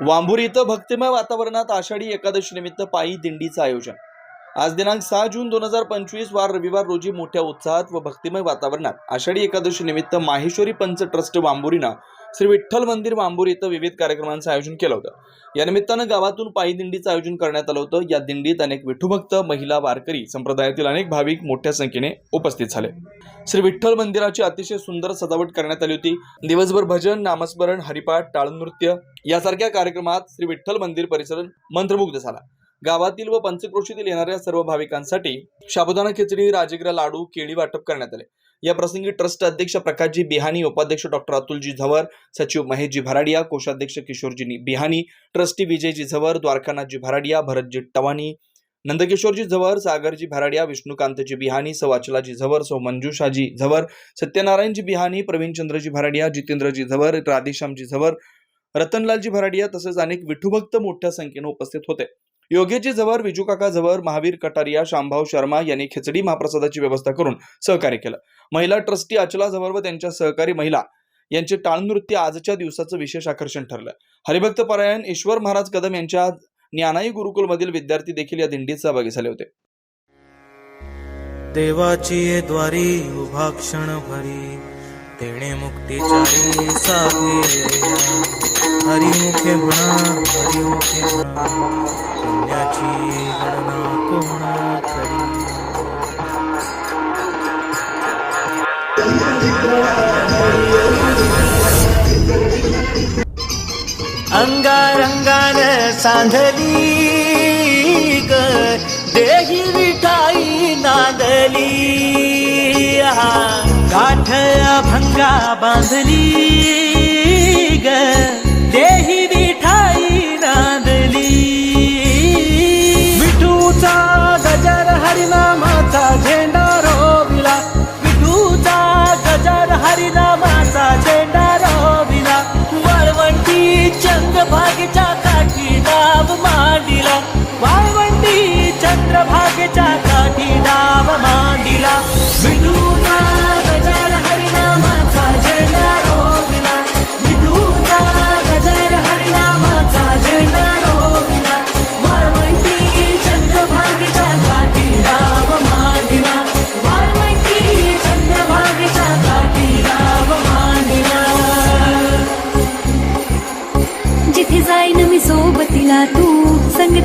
वांभुरी इथं भक्तिमय वातावरणात आषाढी एकादशी निमित्त पायी दिंडीचं आयोजन. आज दिनांक सहा जून दोन हजार पंचवीस वार रविवार रोजी मोठ्या उत्साहात व भक्तिमय वातावरणात आषाढी एकादशी निमित्त माहेश्वरी पंच ट्रस्ट वांबुरीनं श्री विठ्ठल मंदिर बांबूर इथं विविध कार्यक्रमांचं आयोजन केलं होतं. या निमित्तानं गावातून पायी दिंडीचं आयोजन करण्यात आलं होतं. या दिंडीत अनेक विठुभक्त महिला वारकरी संप्रदायातील अनेक भाविक मोठ्या संख्येने उपस्थित झाले. श्री विठ्ठल मंदिराची अतिशय सुंदर सजावट करण्यात आली होती. दिवसभर भजन नामस्मरण हरिपाठ टाळनृत्य यासारख्या कार्यक्रमात श्री विठ्ठल मंदिर परिसर मंत्रमुग्ध झाला. गावातील व पंचक्रोशीतील येणाऱ्या सर्व भाविकांसाठी शाबुदाना खिचडी राजगिरा लाडू केळी वाटप करण्यात आले. या प्रसंगी ट्रस्ट अध्यक्ष प्रकाशजी बिहानी उपाध्यक्ष डॉक्टर अतुलजी झवर सचिव महेशजी भराडिया कोषाध्यक्ष किशोरजी बिहानी ट्रस्टी विजयजी झवर द्वारकानाथजी भराडिया भरतजी टवानी नंदकिशोरजी झवर सागरजी भराडिया विष्णुकांतजी बिहानी सवाचलाजी झवर सौ मंजुषाजी झवर सत्यनारायणजी बिहानी प्रवीणचंद्रजी भराडिया जितेंद्रजी झवर राधेश्यामजी झवर रतनलालजी भराडिया तसेच अनेक विठुभक्त मोठ्या संख्येने उपस्थित होते. योगेशजी जवळ विजूकाका जवळ महावीर कटारिया शामभाव शर्मा यांनी खिचडी महाप्रसादाची व्यवस्था करून सहकार्य केलं. महिला ट्रस्टी अचला जवळ व त्यांच्या सहकारी महिला यांचे टाळनृत्य आजच्या दिवसाचं विशेष आकर्षण ठरलं. हरिभक्त परायण ईश्वर महाराज कदम यांच्या ज्ञानाई गुरुकुलमधील विद्यार्थी देखील या दिंडीत सहभागी झाले होते. देवाची द्वारी उभा क्षण भरी तेणे मुक्तीचारी हरिमुखे म्हणा हरिमुखे म्हणा पुण्याची गणना कोणा करी? अंगारंगान सांधली ग देही विठाई नादली. गाठ भंगा बांधली ग. देही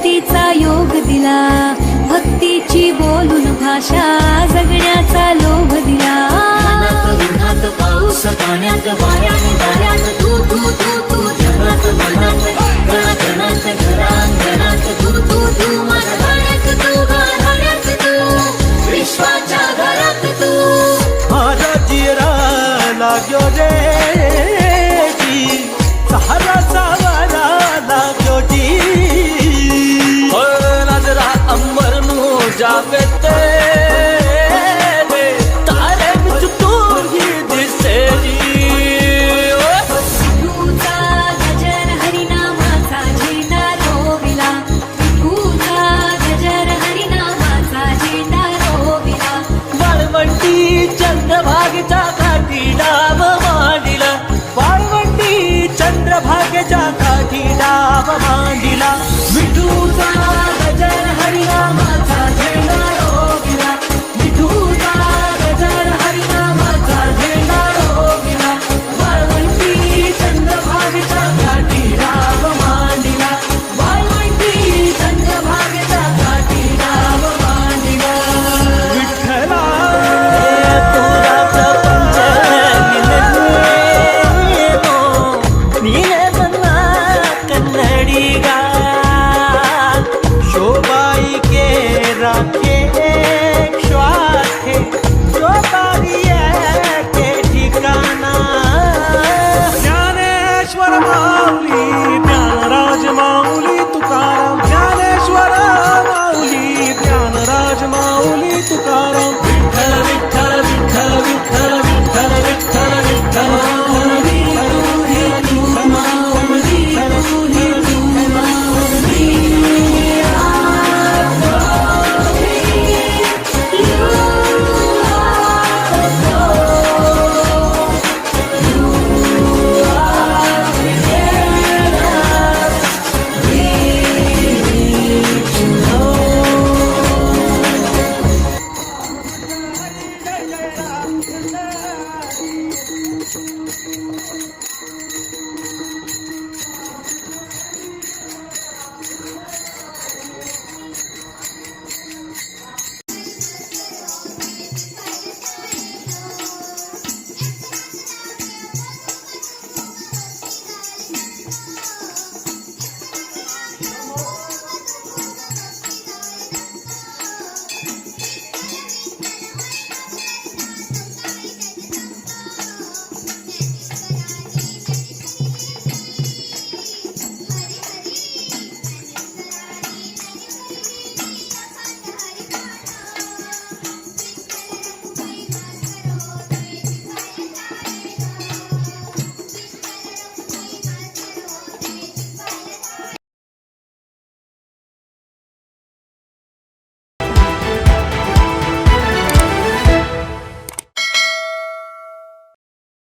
संगतीचा योग दिला. भक्तीची बोलून भाषा जगण्याचा लोभ दिला. उन्हात पाऊस पाण्यात वाऱ्याने दाऱ्यात तू तू तू तू जगात मनात गणात गणात घरांगणात तू तू तू माझ्या गाण्यात तू गाण्यात तू विश्वाच्या घरात तू. माझा जिरा लाग्यो रे. அடிகா